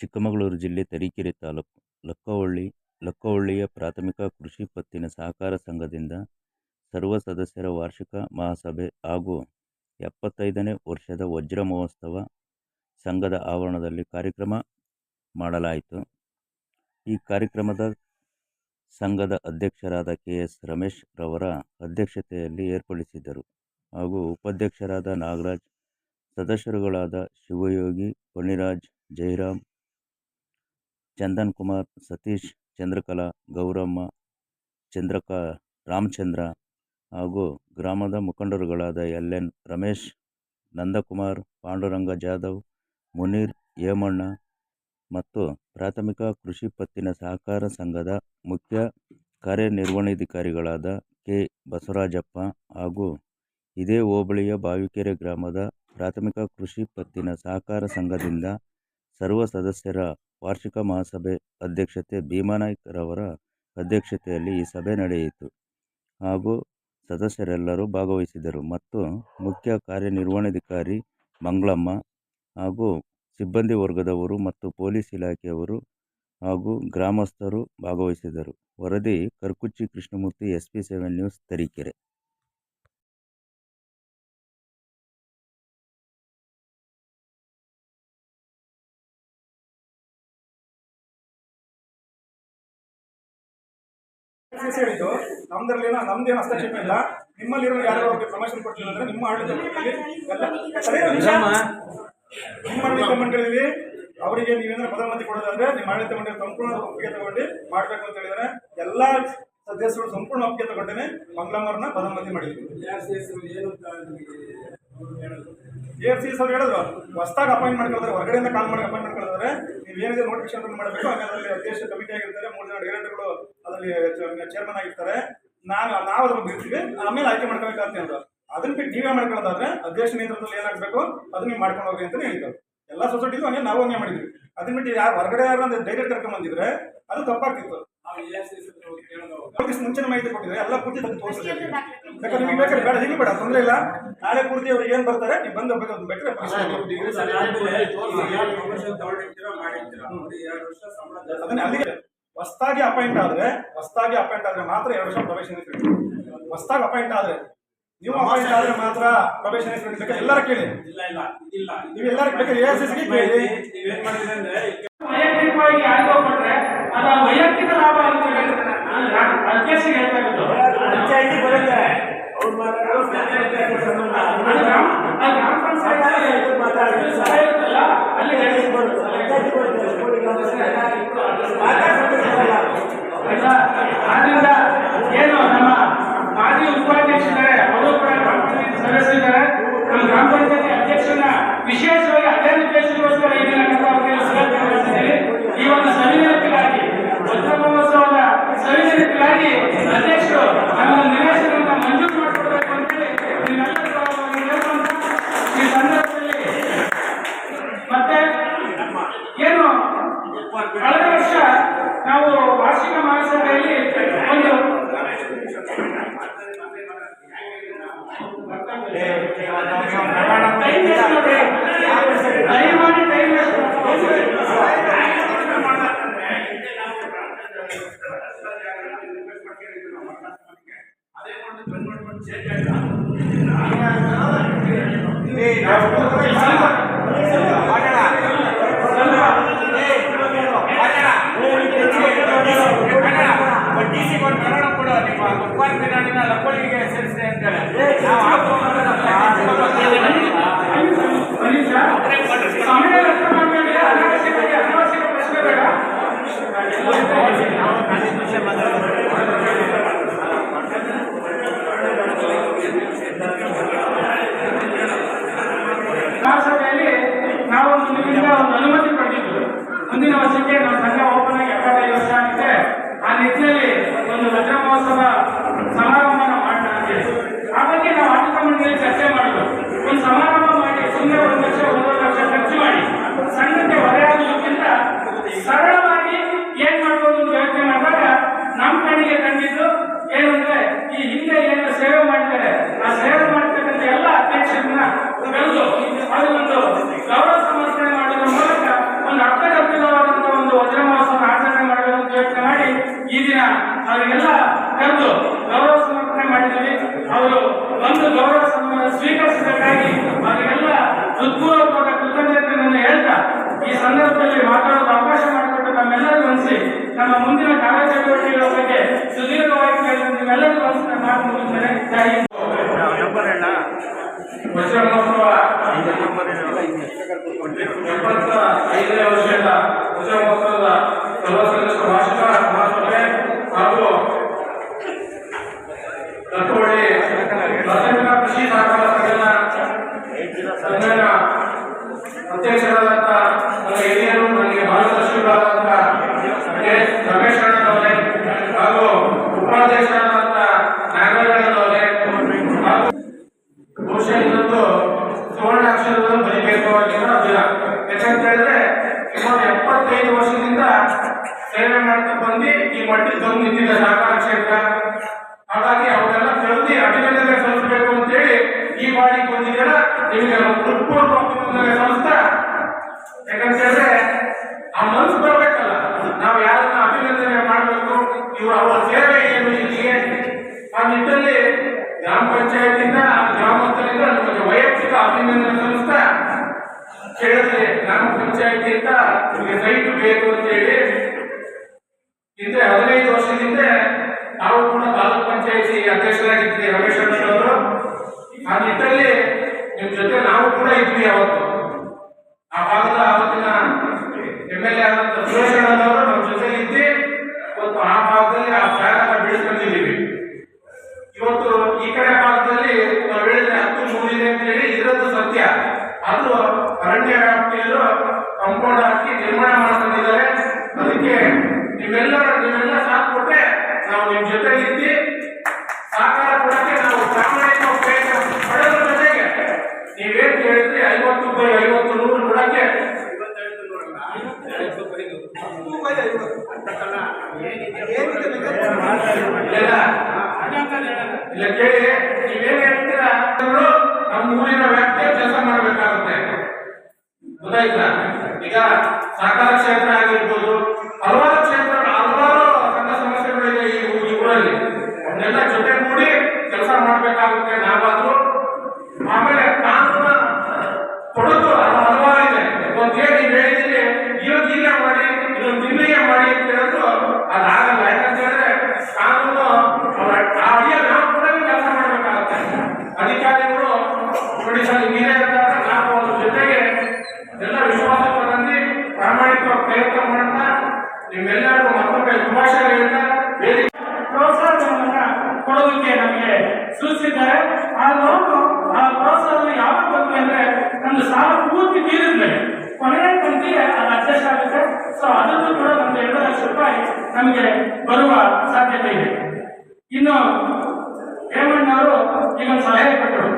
ಚಿಕ್ಕಮಗಳೂರು ಜಿಲ್ಲೆ ತರೀಕೆರೆ ತಾಲೂಕು ಲಕ್ಕವಳ್ಳಿ, ಲಕ್ಕವಳ್ಳಿಯ ಪ್ರಾಥಮಿಕ ಕೃಷಿ ಪತ್ತಿನ ಸಹಕಾರ ಸಂಘದಿಂದ ಸರ್ವ ಸದಸ್ಯರ ವಾರ್ಷಿಕ ಮಹಾಸಭೆ ಹಾಗೂ ಎಪ್ಪತ್ತೈದನೇ ವರ್ಷದ ವಜ್ರ ಮಹೋತ್ಸವ ಸಂಘದ ಆವರಣದಲ್ಲಿ ಕಾರ್ಯಕ್ರಮ ಮಾಡಲಾಯಿತು. ಈ ಕಾರ್ಯಕ್ರಮದ ಸಂಘದ ಅಧ್ಯಕ್ಷರಾದ ಕೆ ಎಸ್ ರಮೇಶ್ ರವರ ಅಧ್ಯಕ್ಷತೆಯಲ್ಲಿ ಏರ್ಪಡಿಸಿದ್ದರು ಹಾಗೂ ಉಪಾಧ್ಯಕ್ಷರಾದ ನಾಗರಾಜ್, ಸದಸ್ಯರುಗಳಾದ ಶಿವಯೋಗಿ ಫಣಿರಾಜ್ ಜಯರಾಮ್ ಚಂದನ್ ಕುಮಾರ್, ಸತೀಶ್ ಚಂದ್ರಕಲಾ, ಗೌರಮ್ಮ, ಚಂದ್ರಕ, ರಾಮಚಂದ್ರ ಹಾಗೂ ಗ್ರಾಮದ ಮುಖಂಡರುಗಳಾದ ಎಲ್ ಎನ್ ರಮೇಶ್, ನಂದಕುಮಾರ್, ಪಾಂಡುರಂಗ ಜಾಧವ್, ಮುನೀರ್ ಹೇಮಣ್ಣ ಮತ್ತು ಪ್ರಾಥಮಿಕ ಕೃಷಿ ಪತ್ತಿನ ಸಹಕಾರ ಸಂಘದ ಮುಖ್ಯ ಕಾರ್ಯನಿರ್ವಹಣಾಧಿಕಾರಿಗಳಾದ ಕೆ. ಬಸವರಾಜಪ್ಪ ಹಾಗೂ ಇದೇ ಹೋಬಳಿಯ ಬಾವಿಕೆರೆ ಗ್ರಾಮದ ಪ್ರಾಥಮಿಕ ಕೃಷಿ ಪತ್ತಿನ ಸಹಕಾರ ಸಂಘದಿಂದ ಸರ್ವ ಸದಸ್ಯರ ವಾರ್ಷಿಕ ಮಹಾಸಭೆ ಅಧ್ಯಕ್ಷತೆ ಭೀಮಾನಾಯ್ಕರವರ ಅಧ್ಯಕ್ಷತೆಯಲ್ಲಿ ಈ ಸಭೆ ನಡೆಯಿತು. ಹಾಗೂ ಸದಸ್ಯರೆಲ್ಲರೂ ಭಾಗವಹಿಸಿದರು. ಮತ್ತು ಮುಖ್ಯ ಕಾರ್ಯನಿರ್ವಹಣಾಧಿಕಾರಿ ಮಂಗಳಮ್ಮ ಹಾಗೂ ಸಿಬ್ಬಂದಿ ವರ್ಗದವರು ಮತ್ತು ಪೊಲೀಸ್ ಇಲಾಖೆಯವರು ಹಾಗೂ ಗ್ರಾಮಸ್ಥರು ಭಾಗವಹಿಸಿದರು. ವರದಿ Karkuchchi Krishnamurthy S P seven news, Tarikere. Case ಹೇಳಿದ್ದು ನಮ್ದ್ರಲ್ಲಿ ಏನೋ ನಮ್ದೇನು ಹಸ್ತಕ್ಷೇಪ ಇಲ್ಲ. ನಿಮ್ಮಲ್ಲಿರೋ ಯಾರೋ ಅವ್ರಿಗೆ ಪ್ರಮೋಷನ್ ಕೊಡ್ತೀವಿ ಅಂದ್ರೆ ನಿಮ್ಮ ಆಡಳಿತ ಮಂಡಳಿಯಲ್ಲಿ ಅವರಿಗೆ ಏನಂದ್ರೆ ಪ್ರಧಾನಮಂತ್ರಿ ಕೊಡೋದಾದ್ರೆ ನಿಮ್ಮ ಆಡಳಿತ ಮಂಡಳಿ ಸಂಪೂರ್ಣ ಒಪ್ಪಿಗೆ ತಗೊಂಡು ಮಾಡ್ಬೇಕು ಅಂತ ಹೇಳಿದ್ರೆ. ಎಲ್ಲಾ ಸದಸ್ಯರು ಸಂಪೂರ್ಣ ಒಪ್ಪಿಗೆ ತಗೊಂಡೇನೆ ಮಂಗಳಮ್ಮರನ್ನ ಪ್ರಧಾನಮಂತ್ರಿ ಮಾಡಿದ್ವಿ. ಎ ಸಿ ಅವ್ರು ಹೇಳಿದ್ರು ಹೊಸದಾಗಿ ಅಪಾಯಿಂಟ್ ಮಾಡ್ಕೊಳ್ತಾರೆ ಹೊರಗಡೆಯಿಂದ ಕಾಲ್ ಮಾಡಿ ಅಪಾಯಿಂಟ್ ಮಾಡ್ಕೊಳ್ತಾರೆ. ನೀವು ಏನಿದೆ ನೋಟಿಫಿಕೇಶನ್ ಮಾಡಬೇಕು ಹಾಗಾದ್ರೆ ಅಧ್ಯಕ್ಷ ಕಮಿಟಿ ಆಗಿರ್ತಾರೆ ಮೂರು ಜನ ಡೈರೆಕ್ಟರ್ಗಳು ಅದರಲ್ಲಿ ಚೇರ್ಮನ್ ಆಗಿರ್ತಾರೆ ನಾನು ನಾವು ಅದ್ರ ಬಗ್ಗೆ ಇರ್ತೀವಿ ಆಮೇಲೆ ಆಯ್ಕೆ ಮಾಡ್ಕೋಬೇಕಾಗ್ತದೆ ಅಂತ ಅದನ್ನ ಬಿಟ್ಟು ನೀವೇ ಮಾಡ್ಕೊಳ್ಳೋದಾದ್ರೆ ಅಧ್ಯಕ್ಷ ನೇತೃತ್ವದಲ್ಲಿ ಏನಾಗಬೇಕು? ಅದನ್ನ ನೀವು ಮಾಡ್ಕೊಂಡು ಹೋಗಿ ಅಂತ ಹೇಳ್ತಾರೆ. ಎಲ್ಲ ಸೊಸೈಟಿಗೂ ಹಂಗೆ ನಾವು ಹಂಗೆ ಮಾಡಿದ್ವಿ. ಅದನ್ನ ಬಿಟ್ಟು ಯಾರು ಹೊರಗಡೆ ಯಾರು ಧೈರ್ಯ ಕರ್ಕೊಂಡ್ ಬಂದಿದ್ರೆ ಅದು ತಪ್ಪಾಗ್ತಿತ್ತು. ಮುಂಚೆನೆ ಮಾಹಿತಿ ಕೊಟ್ಟಿದ್ರೆ ಎಲ್ಲ ಪೂರ್ತಿ ತೋರಿಸಿ ತೋರಿಸಿದ್ರೆ ಬೇಕಾದ್ರೆ ನೀವು ಬೇಕಾದ್ರೆ ಬೇಡ ಇಲ್ಲಿ ಬೇಡ ತೊಂದರೆ ಇಲ್ಲ. ನಾಳೆ ಪೂರ್ತಿ ಅವ್ರಿಗೆ ಏನ್ ಬರ್ತಾರೆ ನೀವು ಬಂದು ಬೇಕಾದ್ರೆ ಬೇಕಾದ್ರೆ ಅದನ್ನ ಅಲ್ಲಿಗೆ ಹೊಸ್ದಾಗಿ ಅಪಾಯಿಂಟ್ ಆದ್ರೆ ಹೊಸ್ದಾಗಿ ಅಪಾಯಿಂಟ್ ಆದ್ರೆ ಮಾತ್ರ ಎರಡು ವರ್ಷ ಪ್ರವೇಶ ಹೊಸ್ದಾಗಿ ಅಪಾಯಿಂಟ್ ಆದ್ರೆ ನೀವು ಅಪಾಯಿಂಟ್ ಆದ್ರೆ ಮಾತ್ರ ಪ್ರೊಬೇಷನ್ ಬೇಕಾದ್ರೆ ಎಲ್ಲರ ಕೇಳಿ. ಇಲ್ಲ ಇಲ್ಲ ಇಲ್ಲ. ನೀವು ಎಲ್ಲರೂ ಬೇಕಾದ್ರೆ ಎ ಎಸ್ ಕೇಳಿ. ನೀವೇನ್ ಮಾಡಿದ್ರೆ ಅಂದ್ರೆ ಅವರಿಗೆಲ್ಲ ಕರೆದು ಗೌರವ ಸಮರ್ಪಣೆ ಮಾಡಿದ್ದೀವಿ ಅವರು ಒಂದು ಗೌರವ ಸಮರ್ಪಣೆ ಸ್ವೀಕರಿಸಬೇಕಾಗಿ ಅವರಿಗೆಲ್ಲ ಹೃತ್ಪೂರ್ವಕವಾದ ಕೃತಜ್ಞತೆಯನ್ನು ಹೇಳ್ತಾ ಈ ಸಂದರ್ಭದಲ್ಲಿ ಮಾತಾಡಲು ಅವಕಾಶ ಮಾಡಿಕೊಟ್ಟು ನಮ್ಮೆಲ್ಲರಿಗೂ ಅನಿಸಿ, ನಮ್ಮ ಮುಂದಿನ ಕಾರ್ಯಚಟುವಟಿಕೆಗಳ ಬಗ್ಗೆ ಸುದೀರ್ಘವಾಗಿ ಕೇಳಿದ ನಿಮ್ಮೆಲ್ಲರಿಗೂ ಅನಿಸಿ ನಾನು ಮಾತು ಮುಗಿಸ್ತೇನೆ ಜೈ ಹಿಂದ್. ವಜ್ರ ಮಹೋತ್ಸವ ಎಪ್ಪತ್ತ ಐದನೇ ವರ್ಷದ ಮಹೋತ್ಸವದ ಸರ್ವಸದಸ್ಯ ವಾರ್ಷಿಕ ಮಹಾಸಭೆ ಹಾಗೂ ಕಟ್ಟೋಳಿ ಪ್ರಾಥಮಿಕ ಕೃಷಿ ಸಹಕಾರ ಸಂಘದ ಸಂಘದ ಅಧ್ಯಕ್ಷರಾದಂಥ ನನ್ನ ಹಿರಿಯರು ನನಗೆ ಮಾರ್ಗದರ್ಶಿಗಳಾದಂಥ ಕೆ. ರಮೇಶ್ ಅಣ್ಣನವರೇ ಹಾಗೂ ಉಪಾಧ್ಯಕ್ಷರಾದಂಥ ನಾಗರಾಜನವರೇ ಹಾಗೂ ಬಹುಶಃ ಇದೊಂದು ಸುವರ್ಣಾಕ್ಷರವನ್ನು ಬರೀಬೇಕು ಆಗಿರೋ ದಿನ ಯಾಕಂತ ಹೇಳಿದ್ರೆ ಸುಮಾರು ಎಪ್ಪತ್ತೈದು ವರ್ಷದಿಂದ ಸೇವೆ ಮಾಡ್ತಾ ಬಂದು ಈ ಮಟ್ಟಿಗೆ ತಂದು ನಿಂತಿದೆ ಸಹಕಾರ ಕ್ಷೇತ್ರ ಹಾಗಾಗಿ ಅವರೆಲ್ಲ ಕರೆದಿ ಅಭಿನಂದನೆ ಸಲ್ಲಿಸಬೇಕು ಅಂತೇಳಿ ಈ ಬಾರಿ ಬಂದಿದ್ದೀರ. ನಿಮಗೆ ಹೃತ್ಪೂರ್ವ ಅಭಿನಂದನೆ ಸಲ್ಲಿಸ್ತಾ ಯಾಕಂತ ಹೇಳಿದ್ರೆ ಆ ಮನಸ್ಸು ಬರಬೇಕಲ್ಲ. ನಾವು ಯಾರನ್ನ ಅಭಿನಂದನೆ ಮಾಡಬೇಕು, ಇವರು ಅವರ ಸೇವೆ ಏನು ಇಲ್ಲಿಗೆ ಆ ನಿಟ್ಟಲ್ಲಿ ಗ್ರಾಮ ಪಂಚಾಯತಿಂದ ಗ್ರಾಮಸ್ಥರಿಂದ ನಿಮಗೆ ವೈಯಕ್ತಿಕ ಅಭಿನಂದನೆ ಸಲ್ಲಿಸ್ತಾ ಕೇಳಿದ್ರೆ ಗ್ರಾಮ ಪಂಚಾಯತಿಯಿಂದ ನಿಮಗೆ ಸೈಟ್ ಬೇಕು ಅಂತ ಹೇಳಿ ಹಿಂದೆ ಹದಿನೈದು ನಾವು ಕೂಡ ತಾಲೂಕ್ ಪಂಚಾಯತಿ ಅಧ್ಯಕ್ಷರಾಗಿದ್ದೀವಿ ರಮೇಶ್ ಅವರು. ಆ ಇದರಲ್ಲಿ ನಿಮ್ಮ ಜೊತೆ ನಾವು ಕೂಡ ಇದ್ವಿ ಅವತ್ತು ಆ ಭಾಗದ ಅವತ್ತಿನ ಎಂ ಎಲ್ ಎ ಆದಂತ ಇದ್ದಿ ಸಹಕಾರ ಕೊಡಕ್ಕೆ ನಾವು ಪ್ರಾಮಾಣಿಕ ಪ್ರಯತ್ನ ಪಡೋದ್ರ ಜೊತೆಗೆ ನೀವೇನು ಹೇಳಿದ್ರಿ ಐವತ್ತು ಬೈ ಐವತ್ತು ನೂರು ಕೊಡಕ್ಕೆ? ಇಲ್ಲ. ಕೇಳಿ. ನೀವೇನ್ ಹೇಳ್ತೀರಾ? ನಮ್ಮ ಊರಿನ ವ್ಯಾಪ್ತಿಯ ಕೆಲಸ ಮಾಡಬೇಕಾಗುತ್ತೆ. ಗೊತ್ತಾಯ್ತಾ? ಈಗ ಸಹಕಾರ ಕ್ಷೇತ್ರ ಆಗಿರ್ಬೋದು ಹಲವಾರು ಕ್ಷೇತ್ರ ಹಲವಾರು ಸಣ್ಣ ಸಮಸ್ಯೆಗಳಿದೆ ಈ ಊ- ಈ ಊರಲ್ಲಿ ಅವನ್ನೆಲ್ಲ ಜೊತೆ ಕೂಡಿ ಕೆಲಸ ಮಾಡಬೇಕಾಗುತ್ತೆ ನಾವಾದ್ರೂ ಆಮೇಲೆ ಕಾನೂನ ಕೊಡೋದು ಅದು ಹಲವಾರು ಇದೆ ಒಂದು ಹೇಳಿ ನೀವು ಹೇಳಿದ್ದೀರಿ ಇವಾಗ ಹೀಗೆ ಮಾಡಿ ಇದೊಂದು ತಿಂಗಳಿಗೆ ಮಾಡಿ ಅಂತ ಹೇಳಿದ್ರು ಅದಾಗಲ್ಲ ಯಾಕಂತ ಹೇಳಿದ್ರೆ ಕಾನೂನು ಅವ್ರ ಆ ಅಡಿಯಲ್ಲಿ ನಾವು ಕೂಡ ಕೆಲಸ ಮಾಡಬೇಕಾಗುತ್ತೆ ಅಧಿಕಾರಿಗಳು ನೋಡಿ ಸರ್ ನೀವೇ ಅಂತಾರೆ ನಾವು ಅವ್ರ ಜೊತೆಗೆ ಎಲ್ಲ ವಿಶ್ವಾಸ ತಗೊಂಡು ಪ್ರಾಮಾಣಿಕ ಪ್ರಯತ್ನ ಮಾಡ್ತಾ ನಿಮ್ಮೆಲ್ಲರಿಗೂ ಮತ್ತೊಮ್ಮೆ ಶುಭಾಶಯ ಹೇಳ್ತಾ ವೇದಿಕೆ ಪ್ರೋತ್ಸಾಹವನ್ನ ಕೊಡೋದಕ್ಕೆ ಸೂಚಿಸಿದ್ದಾರೆ. ಆ ಲೋನು ಆ ಪ್ರೋತ್ಸಾಹವನ್ನು ಯಾವಾಗ ಬಂತು ಅಂದ್ರೆ ನಮ್ದು ಸಾಲ ಪೂರ್ತಿ ತೀರಿದ್ಮೇಲೆ ಕೊನೆಯ ಕಂತಿಗೆ ಅದು ಅಡ್ಜಸ್ಟ್ ಆಗುತ್ತೆ. ಸೊ ಅದನ್ನು ಕೂಡ ನಮ್ದು ಎರಡು ಲಕ್ಷ ರೂಪಾಯಿ ನಮಗೆ ಬರುವ ಸಾಧ್ಯತೆ ಇದೆ. ಇನ್ನು ಹೇಮಣ್ಣವರು ಈಗ ಒಂದು ಸಲಹೆ ಕೊಟ್ಟರು.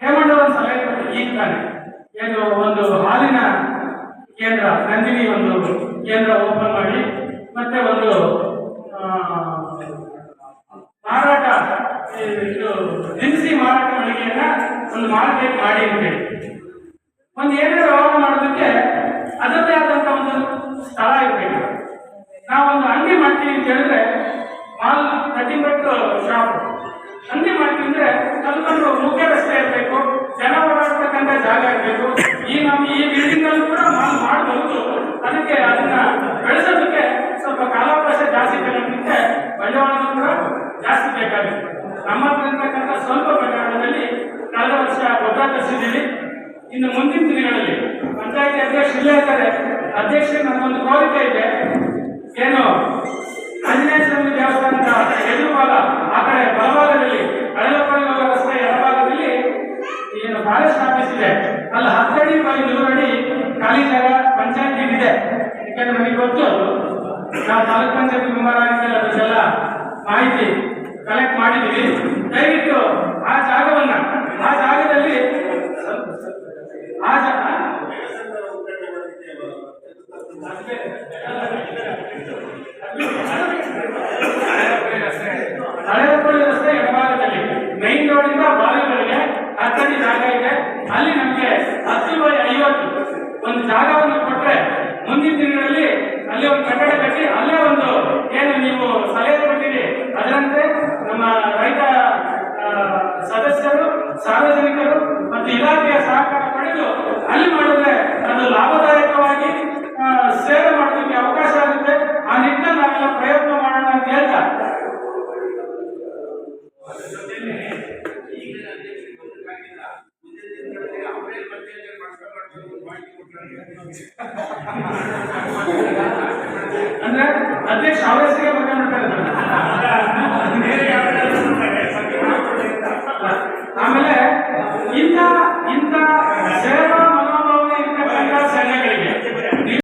ಹೇಮಣ್ಣವರು ಒಂದು ಸಲಹೆ ಕೊಟ್ಟರು. ಈಗ ತಾನೆ. ಏನು ಒಂದು ಹಾಲಿನ ಕೇಂದ್ರ, ನಂದಿನಿ ಒಂದು ಕೇಂದ್ರ ಓಪನ್ ಮಾಡಿ, ಮತ್ತೆ ಒಂದು ಆ, ಮಾರಾಟ ಈ ಇದು ದಿನಸಿ ಮಾರಾಟ ಮಳಿಗೆಯನ್ನ ಮಾರ್ಕೆಟ್ ಮಾಡಿ ಅಂತೇಳಿ ಒಂದು ಏನೇ ವ್ಯವಹಾರ ಮಾಡೋದಕ್ಕೆ ಅದರದೇ ಆದಂತ ಒಂದು ಸ್ಥಳ ಇರಬೇಕು. ನಾವೊಂದು ಅಂಗಡಿ ಮಾಡ್ತೀವಿ ಅಂತ ಹೇಳಿದ್ರೆ, ಮಾಲ್ ಕಟಿಂಗ್ ಶಾಪ್ ಅಂಗಡಿ ಮಾಡ್ತೀವಿ ಅಂದ್ರೆ ಅದಕ್ಕೊಂದು ಮುಖ್ಯ ರಸ್ತೆ ಇರಬೇಕು, ಜನ ಓಡಾಡ್ತಕ್ಕಂಥ ಜಾಗ ಇರಬೇಕು. ಈ ನಮ್ಮ ಈ ಬಿಲ್ಡಿಂಗ್ ಅಲ್ಲೂ ಕೂಡ ಮಾಲ್ ಮಾಡಬಹುದು ಅದಕ್ಕೆ ಅದನ್ನ ಬೆಳೆಸೋದಕ್ಕೆ ಸ್ವಲ್ಪ ಕಾಲಾವಕಾಶ ಜಾಸ್ತಿ ಬೇಕಾಗುತ್ತೆ ಬಂಡವಾಳ ಕೂಡ ಜಾಸ್ತಿ ಬೇಕಾಗುತ್ತೆ. ನಮ್ಮ ಹತ್ರ ಇರ್ತಕ್ಕಂಥ ಸ್ವಲ್ಪ ಬಂಡವಾಳದಲ್ಲಿ ಕಳೆದ ವರ್ಷ ಗೊಬ್ಬರ ಇನ್ನು ಮುಂದಿನ ದಿನಗಳಲ್ಲಿ ಪಂಚಾಯತಿ ಅಧ್ಯಕ್ಷ ಇಲ್ಲೇ ಇರ್ತಾರೆ. ಅಧ್ಯಕ್ಷ ನಮ್ಮೊಂದು ಕೋರಿಕೆ ಇದೆ. ಏನು? ಆಂಜನೇಯ ಸ್ವಾಮಿ ದೇವಸ್ಥಾನದ ಎದುರು ಭಾಗ ಆ ಕಡೆ ಬಲಭಾಗದಲ್ಲಿ ಹೋಗೋ ರಸ್ತೆ ಎಡಭಾಗದಲ್ಲಿ ಏನು ಫಾರೆಸ್ಟ್ ಸ್ಥಾಪಿಸಿದೆ ಅಲ್ಲಿ ಹತ್ತಡಿ ಬೈ ನೂರಡಿ ಖಾಲಿ ಜಾಗ ಪಂಚಾಯತಿ ಇದೆ. ಯಾಕಂದ್ರೆ ನಮಗೆ ಗೊತ್ತು ನಾವು ತಾಲೂಕ್ ಪಂಚಾಯತಿ ಮೆಂಬರ್ ಆಗಿದ್ದಲ್ಲ ಅದಕ್ಕೆಲ್ಲ ಮಾಹಿತಿ ಕಲೆಕ್ಟ್ ಮಾಡಿದ್ದೀವಿ. ದಯವಿಟ್ಟು ಆ ಜಾಗವನ್ನ ಆ ಜಾಗದಲ್ಲಿ ಆ ಜಾಗ ಹಳೆಯಪಳ್ಳಿ ರಸ್ತೆ ಎಡಭಾಗದಲ್ಲಿ ಮೈನ್ ರೋಡಿಂದ ಬಾವಿಗಳಿಗೆ ಹತ್ತಡಿ ಜಾಗ ಇದೆ ಅಲ್ಲಿ ನಮಗೆ ಹತ್ತು ಬೈ ಐವತ್ತು ಒಂದು ಜಾಗವನ್ನು ಕೊಟ್ರೆ ಮುಂದಿನ ದಿನಗಳಲ್ಲಿ ಮತ್ತು ಇಲಾಖೆಯ ಸಹಕಾರ ಪಡೆದು ಅಲ್ಲಿ ಮಾಡಿದ್ರೆ ಅದು ಲಾಭದಾಯಕವಾಗಿ ಆ, ಸೇವೆ ಮಾಡೋದಕ್ಕೆ ಅವಕಾಶ ಆಗುತ್ತೆ ಆ ನಿಟ್ಟಿನಲ್ಲಿ ನಾವೆಲ್ಲ ಪ್ರಯತ್ನ ಮಾಡೋಣ ಅಂತ ಹೇಳ್ತಾ ಅಂದ್ರೆ ಅಧ್ಯಕ್ಷ ಮಾತಾಡ್ತಾರೆ ಬೇರೆ ಯಾರು